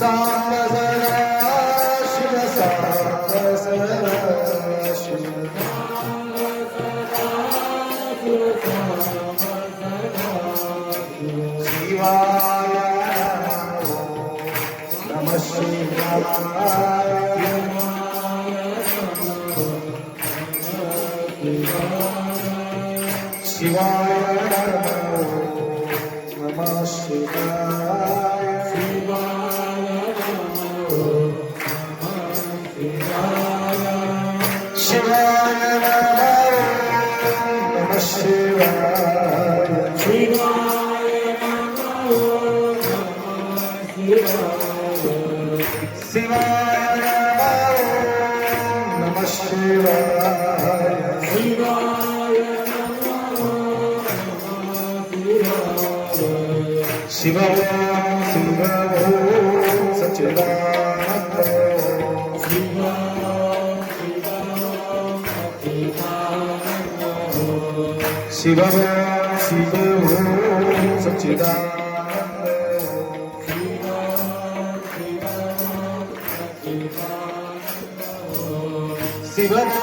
Sağ शिवाय शिवाय नमः शिवाय शिव शिव सच्चिदानन्द शिव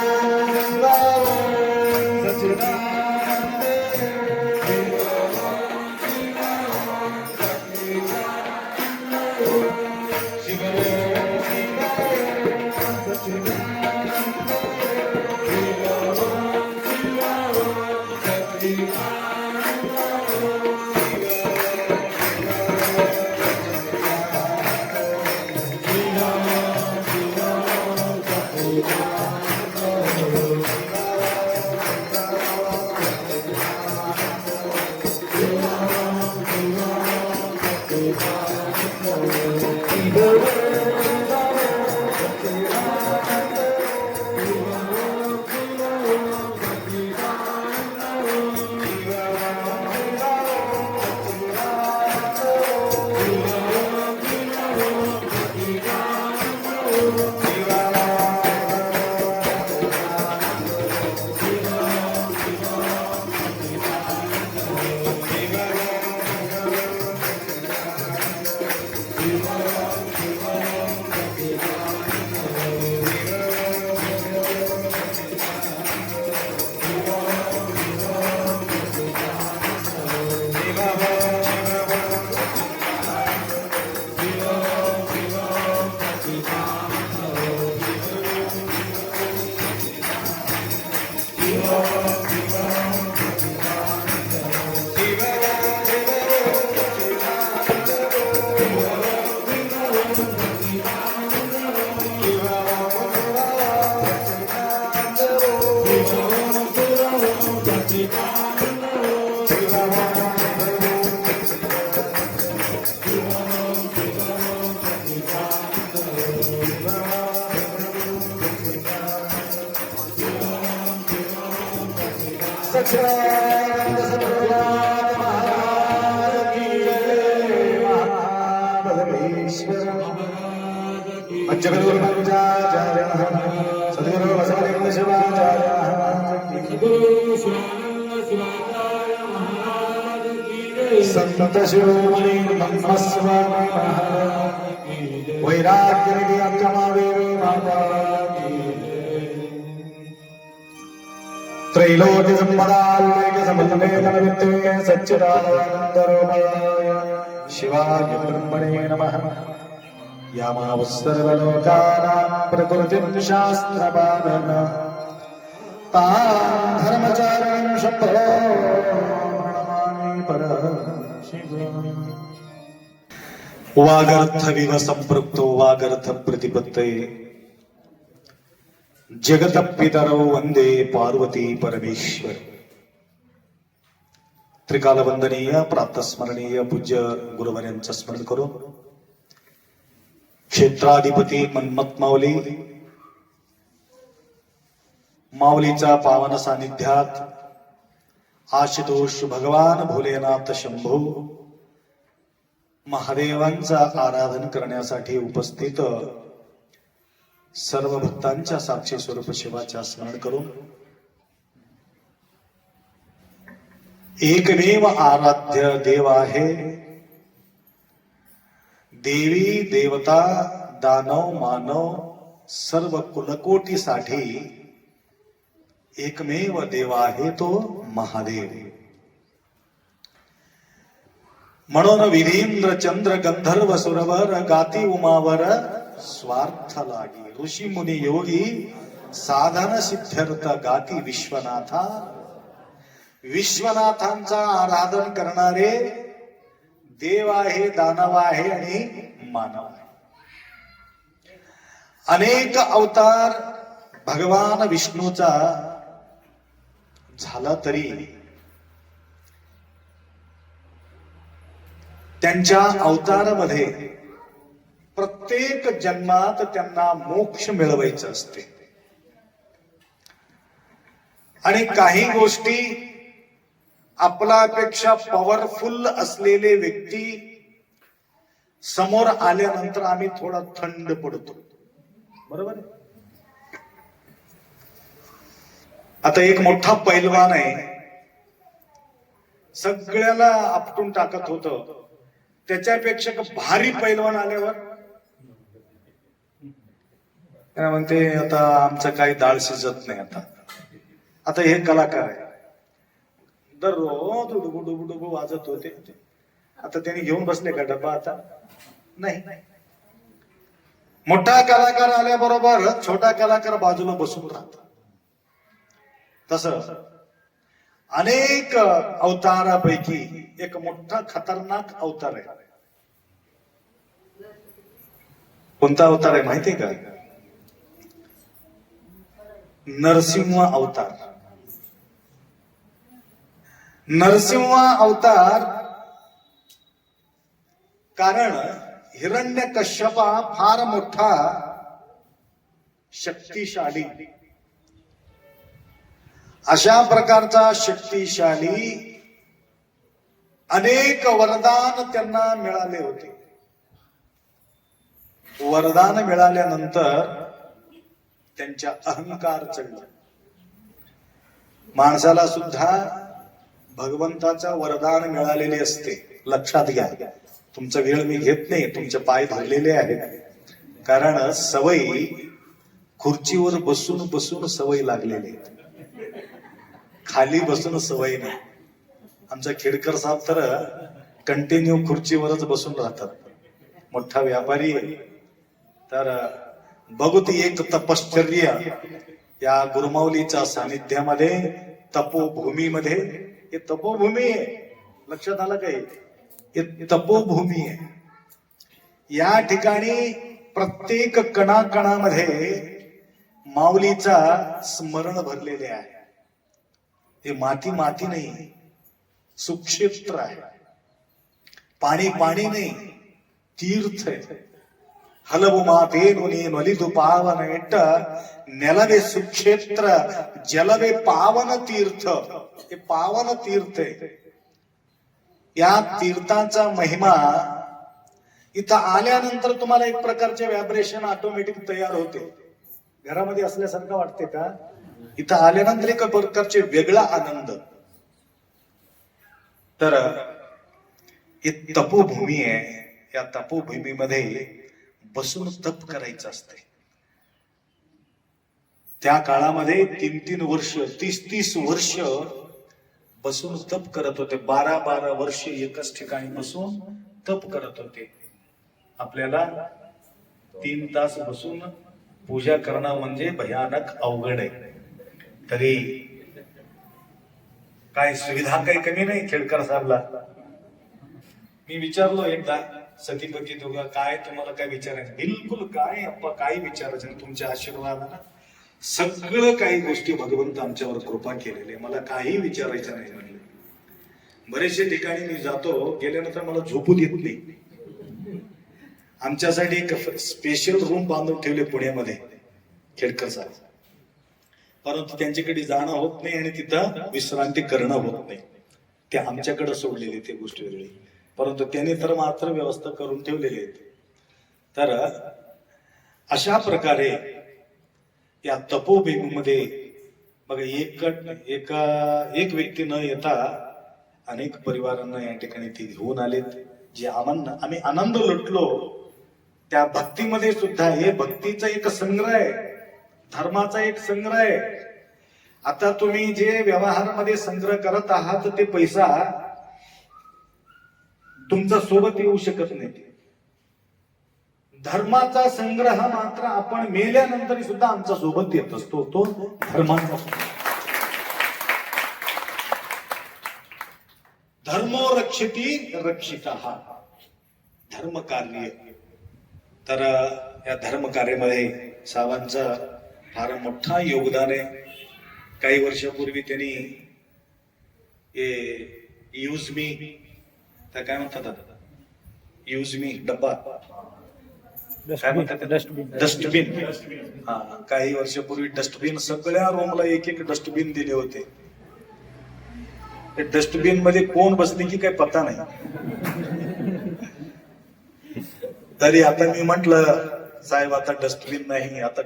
सच्चिदानंद सद्गुरुनाथ महाराज की जय महाबलेश्वर पंचगुरु पंचाचार्य सद्गुरु बसवलिंग शिवाचार्य संत शिरोमणी ब्रह्मस्वामी वैराग्य निधि अक्रमादेवी माता की त्रैलोक्य संपदाल्लेख सच्चिदानन्दरूपाय शिवाय ब्रह्मणे नमः. यामावत्सर्वलोकानां प्रकृतिं शास्त्रपालन तां धर्मचारिणीं शम्भो वागर्थविव संपृक्तो वागर्थ प्रतिपत्तये जगतपितरौ वंदे पार्वती परमेश्वर त्रिकाल वंदनीय प्रातस्मरणीय पूज्य गुरुवर्यांचं स्मरण करून क्षेत्राधिपती मन्मत माऊली माऊलीचा पावन सानिध्यात आशुतोष भगवान भोलेनाथ शंभू महादेवांचा आराधन करण्यासाठी उपस्थित सर्व भक्तांच्या साक्षी स्वरूप शिवाच्या स्मरण करून एकमेव आराध्य देव आहे. देवी देवता दानव मानव सर्व कुलकोटीसाठी एकमेव देव आहे तो महादेव. म्हणून विधींद्र चंद्र गंधर्व सुरवर गाती उमावर स्वार्थ लागी ऋषी मुनी योगी साधन सिद्ध्यर्थ गाती विश्वनाथा। विश्वनाथांचा आराधन करणारे देव आहे दानव आहे आणि मानव आहे. अनेक अवतार भगवान विष्णूचा झाला तरी त्यांच्या अवतारामध्ये प्रत्येक जन्मात त्यांना मोक्ष मिळवायचं असते. आणि काही गोष्टी आपल्यापेक्षा पॉवरफुल असलेले व्यक्ती समोर आल्यानंतर आम्ही थोडा थंड पडतो. बरोबर आहे? आता एक मोठा पैलवान आहे. सगळ्याला आपटून टाकत होत. त्याच्यापेक्षा भारी पैलवान आल्यावर काय म्हणते आता आमचं काही डाळ शिजत नाही आता. आता हे कलाकार आहे दररोज डुबू डुबू डुबू वाजत होते. आता त्यांनी घेऊन बसले का डब्बा आता? नाही. मोठा कलाकार आल्याबरोबर छोटा कलाकार बाजूला बसून राहतो तस अनेक अवतारापैकी एक मोठा खतरनाक अवतार आहे. कोणता अवतार आहे माहितीये का? नरसिंह अवतार. नरसिंह अवतार कारण हिरण्य कश्यपा फार मोठा शक्तिशाली. अशा प्रकारचा शक्तिशाली अनेक वरदान त्यांना मिळाले होते. वरदान मिळाल्यानंतर त्यांच्या अहंकार चढला माणसाला सुद्धा भगवंताचा वरदान मिळालेले असते. लक्षात घ्या. तुमचा वेळ मी घेत नाही. तुमचे पाय धरलेले आहेत. कारण सवयी खुर्चीवर बसून बसून सवय लागलेली खाली बसून सवय नाही. आमचा खेडकर साहेब तर कंटिन्यू खुर्चीवरच बसून राहतात. मोठा व्यापारी तर बघू ती एक तपश्चर्य या गुरुमाऊलीच्या सानिध्यामध्ये तपोभूमीमध्ये. हे तपोभूमी आहे. लक्षात आलं काही हे तपोभूमी आहे. या ठिकाणी प्रत्येक कणाकणामध्ये माऊलीचा स्मरण भरलेले आहे. हे माती माती नाही सुक्षेत्र आहे. पाणी पाणी नाही तीर्थ आहे. ಹಲವು ಮಾತೇನು ನೀನೊಲಿದು ಪಾವನ ಇಟ್ಟ ನೆಲವೇ ಸುಕ್ಷೇತ್ರ ಜಲವೇ ಪಾವನ तीर्थ हे पावन तीर्थ आहे या तीर्थाचा महिमा इथं आल्यानंतर तुम्हाला एक प्रकारचे व्हायब्रेशन ऑटोमॅटिक तयार होते घरामध्ये असल्यासारखं वाटते का इथं आल्यानंतर एक प्रकारचे वेगळा आनंद तर ही तपोभूमी आहे या तपोभूमीमध्ये बसून तप करायचं असते त्या काळामध्ये तीन तीन वर्ष तीस तीस वर्ष बसून तप करत होते. बारा बारा वर्ष एकच ठिकाणी बसून तप करत होते. आपल्याला तीन तास बसून पूजा करणं म्हणजे भयानक अवघड आहे. तरी काय सुविधा काही कमी नाही खेडकर साहेबला? मी विचारलो एकदा. सतीपती दोघा काय तुम्हाला काय विचारायचं बिलकुल काय अप्पा काही विचारायचं तुमच्या आशीर्वादानं? सगळं काही गोष्टी भगवंत आमच्यावर कृपा केलेली मला काही विचारायचं नाही म्हणले. बरेचशे ठिकाणी मी जातो गेल्यानंतर मला झोपू देत नाही. आमच्यासाठी एक स्पेशल रूम बांधून ठेवले पुण्यामध्ये खेडकर साहेब. परंतु त्यांच्याकडे जाणं होत नाही आणि तिथं विश्रांती करणं होत नाही. ते आमच्याकडे सोडलेली ते गोष्टी वेगळी. परंतु त्यांनी तर मात्र व्यवस्था करून ठेवलेली आहे तर अशा प्रकारे या तपोभूमीमध्ये बघा एक एका एक व्यक्ती न येता अनेक परिवारांना या ठिकाणी ते घेऊन आलेत जे आनंद आम्ही आनंद लुटलो. त्या भक्तीमध्ये सुद्धा हे भक्तीचा एक संग्रह आहे. धर्माचा एक संग्रह आहे. आता तुम्ही जे व्यवहारामध्ये संग्रह करत आहात ते पैसा तुमचा सोबत येऊ शकत नाही धर्माचा संग्रह मात्र आपण मेल्यानंतर सुद्धा आमच्यासोबत येत असतो तो धर्माचा धर्मो रक्षती रक्षिता. धर्म कार्य तर या धर्म कार्यामध्ये साहेबांचं फार मोठा योगदान आहे. काही वर्षापूर्वी त्यांनी यूज मी तर काय म्हणतात आता? यूज मी डब्बा. काय म्हणतात डस्टबिन डस्टबिन हा काही वर्षापूर्वी डस्टबिन सगळ्या रूमला एक एक डस्टबिन दिले होते. डस्टबिनमध्ये कोण बसले की काही पत्ता नाही. तरी आता मी म्हंटल साहेब आता डस्टबिन नाही. आता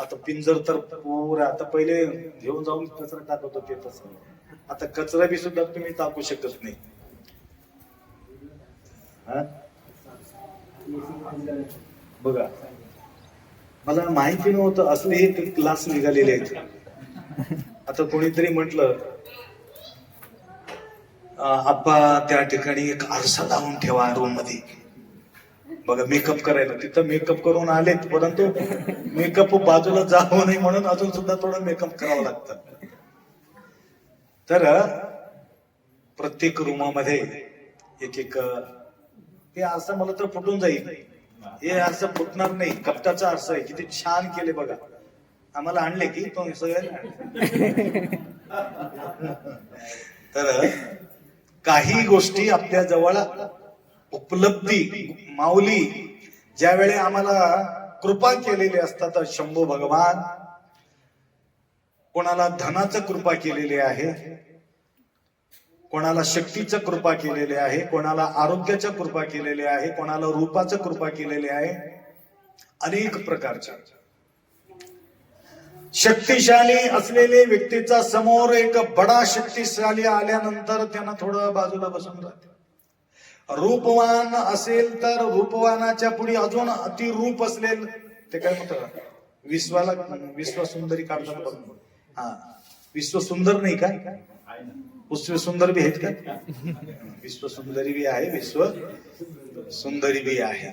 आता पिंजर तर पुरा आता पहिले घेऊन जाऊन कचरा टाकत होते तसं. आता कचरा बी सुद्धा तुम्ही टाकू शकत नाही. हा? बघा. मला माहिती नव्हतं असले क्लास निघालेले आहेत आता कोणीतरी म्हटलं आप्पा त्या ठिकाणी एक आरसा लावून ठेवा रूममध्ये. बघा मेकअप करायला. तिथं मेकअप करून आलेत परंतु मेकअप बाजूला जाऊ नये म्हणून अजून सुद्धा थोडं मेकअप करावं लागतं. तर प्रत्येक रूमामध्ये एक एक हे आरसा मला तर फुटून जाईल. हे आरसा फुटणार नाही. कपटाचा आरसा आहे. किती छान केले बघा. आम्हाला आणले की तो सगळे? तर काही गोष्टी आपल्या जवळ उपलब्धी माऊली ज्यावेळी आम्हाला कृपा केलेली असतात शंभू भगवान कोणाला धनाचं कृपा केलेली आहे कोणाला शक्तीचं कृपा केलेली आहे कोणाला आरोग्याच्या कृपा केलेली आहे कोणाला रूपाचं कृपा केलेली आहे अनेक प्रकारच्या. शक्तिशाली असलेले व्यक्तीचा समोर एक बडा शक्तिशाली आल्यानंतर त्यांना थोडं बाजूला बसून राहते. रूपवान असेल तर रूपवानाच्या पुढे अजून अतिरूप असेल ते काय म्हणतात? विश्वाला विश्व सुंदरी काढतात हा विश्व सुंदर नाही काय विश्व सुंदर बी आहेत का? विश्व सुंदरी बी आहे विश्व सुंदरी बी आहे.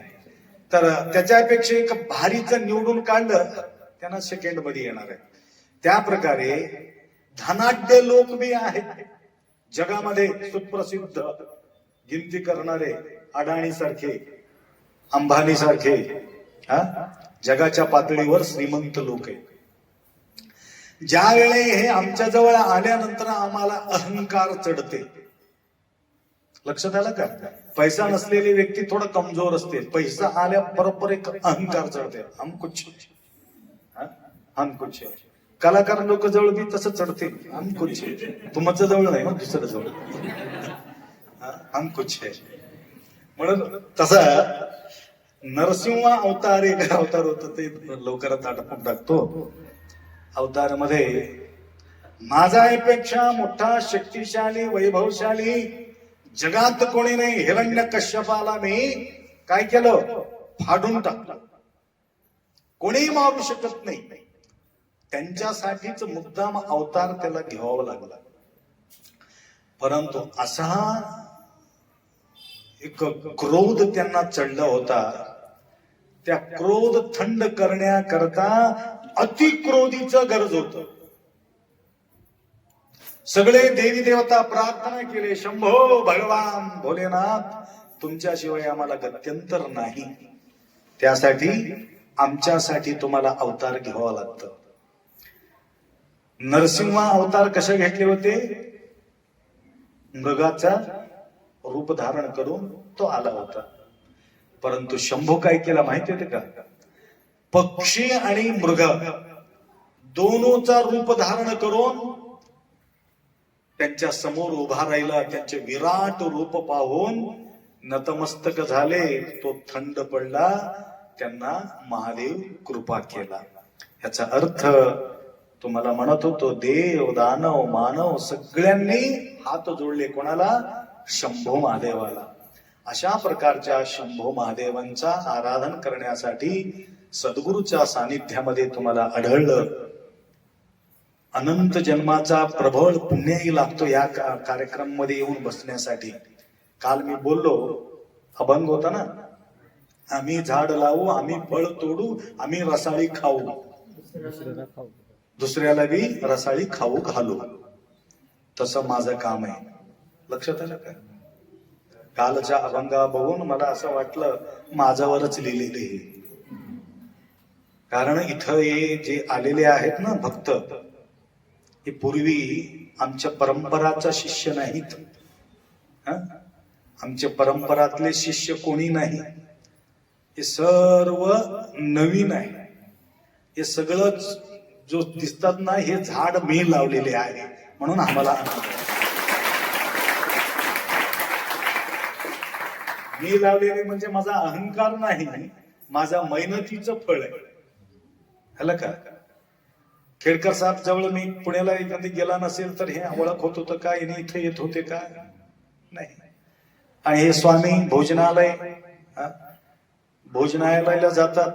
तर त्याच्यापेक्षा एक भारीचं निवडून काढलं त्यांना सेकंडमध्ये येणार आहे. त्या प्रकारे धनाढ्य लोक बी आहेत. जगामध्ये सुप्रसिद्ध गिनती करणारे अडाणी सारखे अंबानी सारखे हा? जगाच्या पातळीवर श्रीमंत लोक आहेत. ज्यावेळी हे आमच्या जवळ आल्यानंतर आम्हाला अहंकार चढते. लक्षात आलं का? पैसा नसलेली व्यक्ती थोडं कमजोर असते. पैसा आल्या बरोबर एक अहंकार चढते. हम कुछ. हम कुछ. कलाकार लोक जवळ बी तसं चढते. हम कुछ. तुमचं जवळ नाही मग दुसरं जवळ. हम कुछ. है म्हणून तसा नरसिंह अवतार एक अवतार होत ते लवकरात आटपून टाकतो. अवतारमध्ये माझ्यापेक्षा मोठा शक्तिशाली वैभवशाली जगात कोणी नाही हिरण्य कश्यपाला मी काय केलं? फाडून टाकलं. कोणीही मारू शकत नाही. त्यांच्यासाठीच मुद्दाम अवतार त्याला घ्यावा लागला. परंतु असा एक क्रोध त्यांना चढला होता. त्या क्रोध थंड करण्याकरता अतिक्रोधीचं गरज होत. सगळे देवी देवता प्रार्थना केले शंभो भगवान भोलेनाथ तुमच्याशिवाय आम्हाला गत्यंतर नाही. त्यासाठी आमच्यासाठी तुम्हाला अवतार घ्यावा लागतं. नरसिंह अवतार कसे घेतले होते? मृगाचा रूप धारण करून तो आला होता. परंतु शंभू काय केला माहिती होते का? पक्षी आणि मृग. दोनोचा रूप धारण करून त्यांच्यासमोर उभा राहिला त्यांचे विराट रूप पाहून नतमस्तक झाले. तो थंड पडला त्यांना महादेव कृपा केला. याचा अर्थ तुम्हाला म्हणत होतो देव दानव मानव सगळ्यांनी हात जोडले. कोणाला? शंभो महादेवाला. अशा प्रकारच्या शंभो महादेवांचा आराधन करण्यासाठी सद्गुरूच्या सानिध्यामध्ये तुम्हाला आढळलं. अनंत जन्माचा प्रबळ पुण्यही लागतो या कार्यक्रम कार्यक्रमामध्ये येऊन बसण्यासाठी. काल मी बोललो अभंग होता ना? आम्ही झाड लावू आम्ही फळ तोडू आम्ही रसाळी खाऊ. दुसऱ्याला बी रसाळी खाऊ घालू. तसं माझं काम आहे. लक्षात आलं का? कालच्या अभंगा बघून मला असं वाटलं माझ्यावरच लिहिलेलं हे कारण इथं हे जे आलेले आहेत ना भक्त हे पूर्वी आमच्या परंपराचा शिष्य नाहीत. आमच्या परंपरातले शिष्य कोणी नाही? हे सर्व नवीन आहे. हे सगळंच जो दिसतात ना हे झाड मी लावलेले आहे म्हणून आम्हाला मी लावलेले म्हणजे माझा अहंकार नाही माझा मेहनतीचं फळ आहे. हलं का? खेडकर साहेब जवळ मी पुण्याला एखादी गेला नसेल तर हे ओळख होत होतं का? याने इथे येत होते का? नाही. आणि हे स्वामी भोजनालय भोजनालयाला जातात.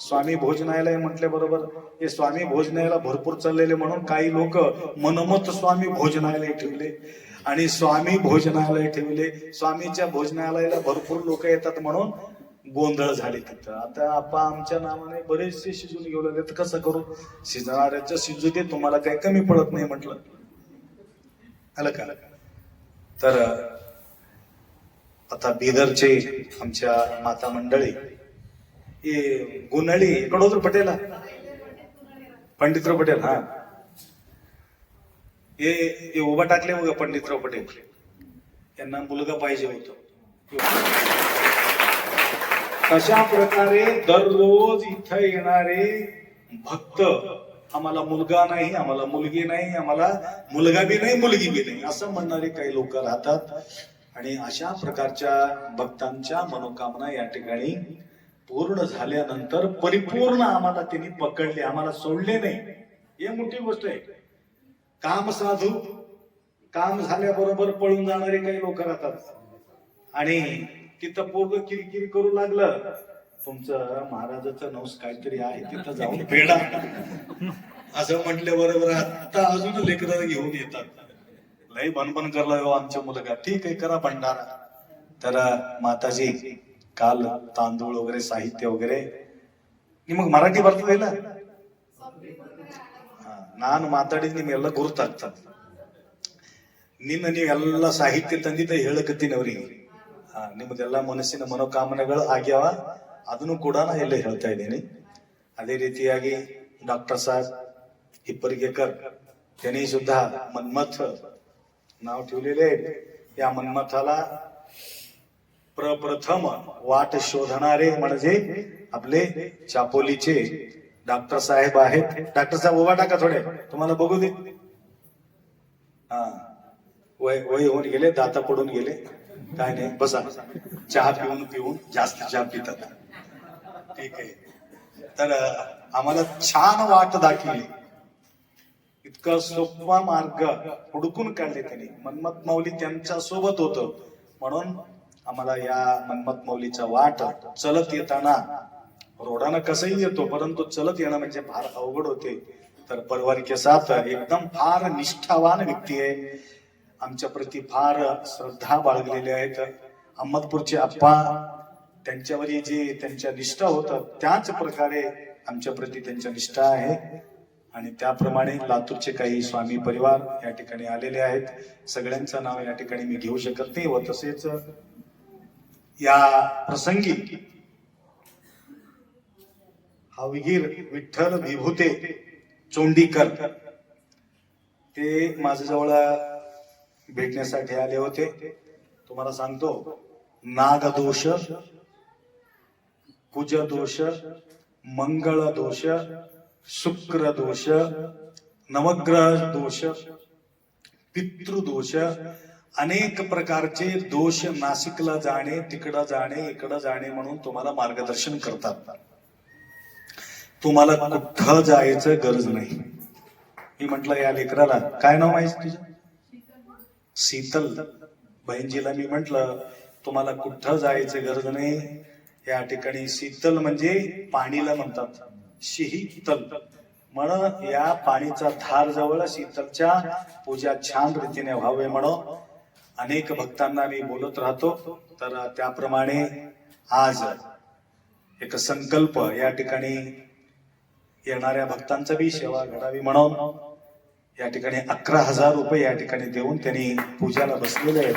स्वामी भोजनालय म्हटल्याबरोबर हे स्वामी भोजनालयाला भरपूर चाललेले म्हणून काही लोक मनमत स्वामी भोजनालय ठेवले. आणि स्वामी भोजनालय ठेवले. स्वामीच्या भोजनालयाला भरपूर लोक येतात म्हणून गोंधळ झाले तिथं. आता आपा आमच्या नावाने बरेचसे शिजून घेऊ लागले. तर कसं करू? शिजणाऱ्याच्या शिजू दे तुम्हाला काही कमी पडत नाही म्हटलं. आलं का? तर आता बिदरचे आमच्या माता मंडळी हे गुन्हळी कडोदर पटेल पंडितराव पटेल हा. हे हे उभा टाकले बघा पंडितराव पटेल. यांना मुलगा पाहिजे होतो. अशा प्रकारे दररोज इथं येणारे भक्त आम्हाला मुलगा नाही आम्हाला मुलगी नाही आम्हाला मुलगा बी नाही मुलगी बी नाही असं म्हणणारे काही लोक राहतात. आणि अशा प्रकारच्या भक्तांच्या मनोकामना या ठिकाणी पूर्ण झाल्यानंतर परिपूर्ण आम्हाला त्यांनी पकडले आम्हाला सोडले नाही. हे मोठी गोष्ट आहे. काम साधू काम झाल्याबरोबर पळून जाणारे काही लोक राहतात. आणि तिथं पूर्ण किरकिर करू लागलं तुमचं महाराजाचं नवस काहीतरी आहे तिथं जाऊन फेडा असं म्हटल्या बरोबर आता अजून लेकरं घेऊन येतात लय बनबन करला हो आमच्या मुलगा ठीक आहे करा भंडारा तर माताजी काल तांदूळ वगैरे साहित्य वगैरे ನಿ ಮಗ ಮರಾಠಿ ಬರ್ತದೆ ಇಲ್ಲ ಹಾ, ನಾನು ಮಾತಾಡಿದ್ ನಿಮ್ಗೆಲ್ಲ ಗುರುತಾಗ್ತದ ನಿನ್ನ ನೀವೆಲ್ಲ ಸಾಹಿತ್ಯ ತಂದಿದ್ದ ಹೇಳಕತ್ತೀನಿ ಅವ್ರಿಗೆ ಹಾ ನಿಮ್ಮದೆಲ್ಲ ಮನಸ್ಸಿನ ಮನೋಕಾಮನೆಗಳು ಆಗ್ಯಾವ ಅದನ್ನು ಕೂಡ ನಾ ಎಲ್ಲ ಹೇಳ್ತಾ ಇದ್ದೀನಿ ಅದೇ ರೀತಿಯಾಗಿ ಡಾಕ್ಟರ್ साहेब हिप्परगेकर त्यांनी सुद्धा मन्मथ नाव ठेवलेले आहे या मन्मथाला प्रप्रथम वाट शोधणारे म्हणजे आपले चापोलीचे डॉक्टर साहेब आहेत डॉक्टर साहेब उभा टाका थोडे तुम्हाला बघू दे हा वय वय होऊन गेले दाता पडून गेले काय नाही बसा. चहा पिऊन पिऊन जास्त चहा पितात. ठीक आहे. तर आम्हाला छान वाट दाखवली. इतका सोपा मार्ग हुडकून काढले त्यांनी. मनमत माऊली त्यांच्यासोबत होत. म्हणून आम्हाला या मनमत माऊलीचा वाट चलत येताना रोडानं कसंही येतो परंतु चलत येणं म्हणजे फार अवघड होते. तर परवारीच्या के साथ एकदम फार निष्ठावान व्यक्ती आहे. आमच्या प्रती फार श्रद्धा बाळगलेल्या आहेत. अहमदपूरचे आप्पा त्यांच्यावर जे त्यांच्या निष्ठा होतात त्याच प्रकारे आमच्या प्रती त्यांच्या निष्ठा आहे. आणि त्याप्रमाणे लातूरचे काही स्वामी परिवार या ठिकाणी आलेले आहेत. सगळ्यांचं नाव या ठिकाणी मी घेऊ शकत नाही व तसेच या प्रसंगी हवगीर विठ्ठल विभूते चोंडीकर ते माझ्याजवळ भेटण्यासाठी आले होते. तुम्हाला सांगतो नाग दोष कुज दोष मंगळ दोष शुक्र दोष नवग्रह दोष पितृदोष अनेक प्रकारचे दोष नाशिकला जाणे तिकडं जाणे इकडं जाणे म्हणून तुम्हाला मार्गदर्शन करतात. तुम्हाला कुठं जायचं गरज नाही. मी म्हटलं या लेकराला काय नाव माहिती तुझं शीतल बहिणजीला मी म्हटलं तुम्हाला कुठं जायचं गरज नाही? या ठिकाणी शीतल म्हणजे पाणीला म्हणतात. शिहीतल म्हणून या पाणीचा धार जवळ शीतलच्या पूजा छान रीतीने व्हावे म्हणून अनेक भक्तांना मी बोलत राहतो. तर त्याप्रमाणे आज एक संकल्प या ठिकाणी येणाऱ्या भक्तांचा बी सेवा घडावी म्हणून या ठिकाणी अकरा हजार रुपये या ठिकाणी देऊन त्यांनी पूजाला बसलेले आहेत.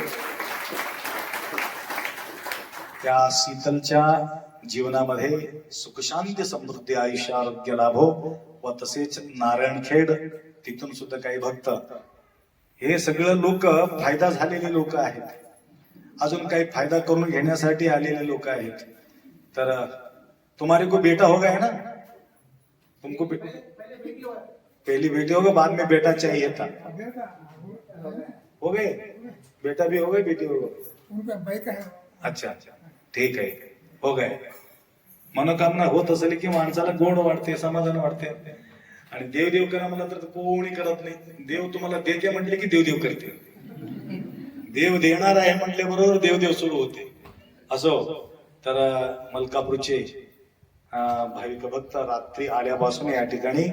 त्या शीतलच्या जीवनामध्ये सुखशांती समृद्धी आयुष्य आरोग्य लाभो व तसेच नारायणखेड तिथून सुद्धा काही भक्त. हे सगळं लोक फायदा झालेले लोक आहेत. अजून काही फायदा करून घेण्यासाठी आलेले लोक आहेत. तर तुम्हारे को बेटा होगा है ना? तुमको बेटा पहली बेटी होगा बाद में बेटा चाहिए था। हो गए? बेटा भी हो गए बेटी हो गए? है। अच्छा अच्छा। ठीक आहे हो गए। मनोकामना होत असेल की माणसाला गोड वाटते समाधान वाटते. आणि देव देव करा म्हणलं तर कोणी करत नाही. देव तुम्हाला देते म्हटले की देव देव करते. देव देणार आहे म्हटले बरोबर देव देव सुरू होते. असो तर मलकापूरचे भाविक भक्त रात्री आल्यापासून या ठिकाणी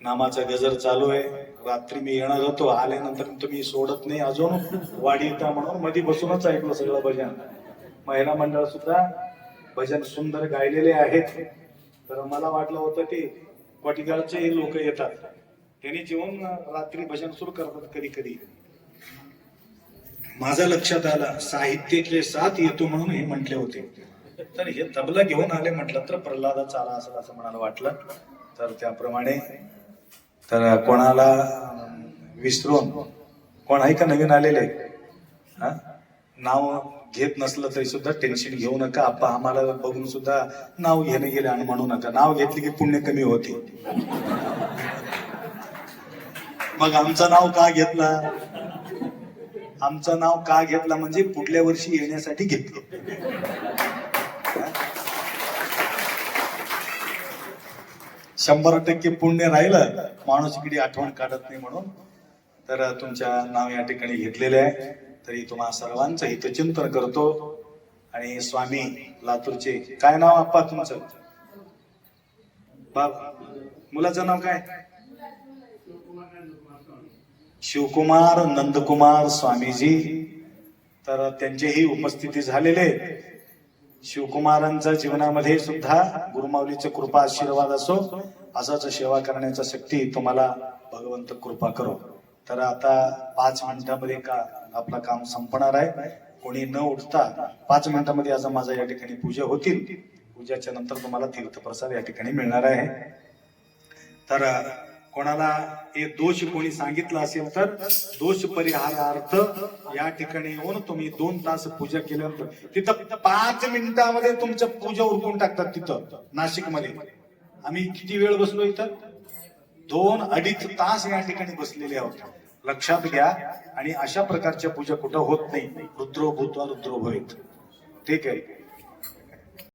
नामाचा गजर चालू आहे. रात्री मी येणार होतो. आल्यानंतर तुम्ही सोडत नाही अजून. वाढी येता म्हणून मध्ये बसूनच ऐकलं सगळं भजन. महिला मंडळ सुद्धा भजन सुंदर गायलेले आहेत. तर मला वाटलं होतं की कोटीगावचे लोक येतात. त्यांनी जेवण रात्री भजन सुरू करतात कधी कधी. माझ्या लक्षात आला साहित्यातले साथ येतो म्हणून हे म्हटले होते. तर हे तबला घेऊन आले म्हटलं तर प्रल्हादाचा आला असेल असं म्हणाला वाटलं. तर त्याप्रमाणे तर कोणाला विसरून कोण आहे का नवीन आलेले? हा? नाव घेत नसलं तरी सुद्धा टेन्शन घेऊ नका. आप्पा आम्हाला बघून सुद्धा नाव घेणे गेले आणि म्हणू नका. नाव घेतले की पुण्य कमी होते. मग आमचं नाव का घेतला? आमचं नाव का घेतला? म्हणजे पुढल्या वर्षी येण्यासाठी घेतलं. शंभर टक्के पुण्य राहिलं माणूस इकडे आठवण काढत नाही म्हणून. तर तुमच्या नाव या ठिकाणी घेतलेले आहे. तरी तुम्हा सर्वांचं हितचिंतन करतो. आणि स्वामी लातूरचे काय नाव आप्पा तुमचं? बाब मुलाचं नाव काय? शिवकुमार नंदकुमार स्वामीजी. तर त्यांचेही उपस्थिती झालेले शिवकुमारांच्या जीवनामध्ये सुद्धा गुरुमाऊलीचे कृपा आशीर्वाद असो असाच सेवा करण्याचा शक्ती तुम्हाला भगवंत कृपा करो. तर आता पाच मिनिटामध्ये का आपलं काम संपणार आहे. कोणी न उठता पाच मिनिटामध्ये आज माझा या ठिकाणी पूजा होतील. पूजाच्या नंतर तुम्हाला तीर्थप्रसाद या ठिकाणी मिळणार आहे. तर कोणाला हे दोष कोणी सांगितला असेल तर दोष परिहारार्थ या ठिकाणी येऊन तुम्ही दोन तास पूजा केल्यानंतर तिथं पाच मिनिटामध्ये तुमच्या पूजा उरकून टाकतात तिथं नाशिकमध्ये आम्ही किती वेळ बसलो इथं? दोन अडीच तास या ठिकाणी बसलेले आहोत. लक्षात घ्या आणि अशा प्रकारच्या पूजा कुठं होत नाही. रुद्रो भूतवा रुद्रो भवित. ठीक आहे?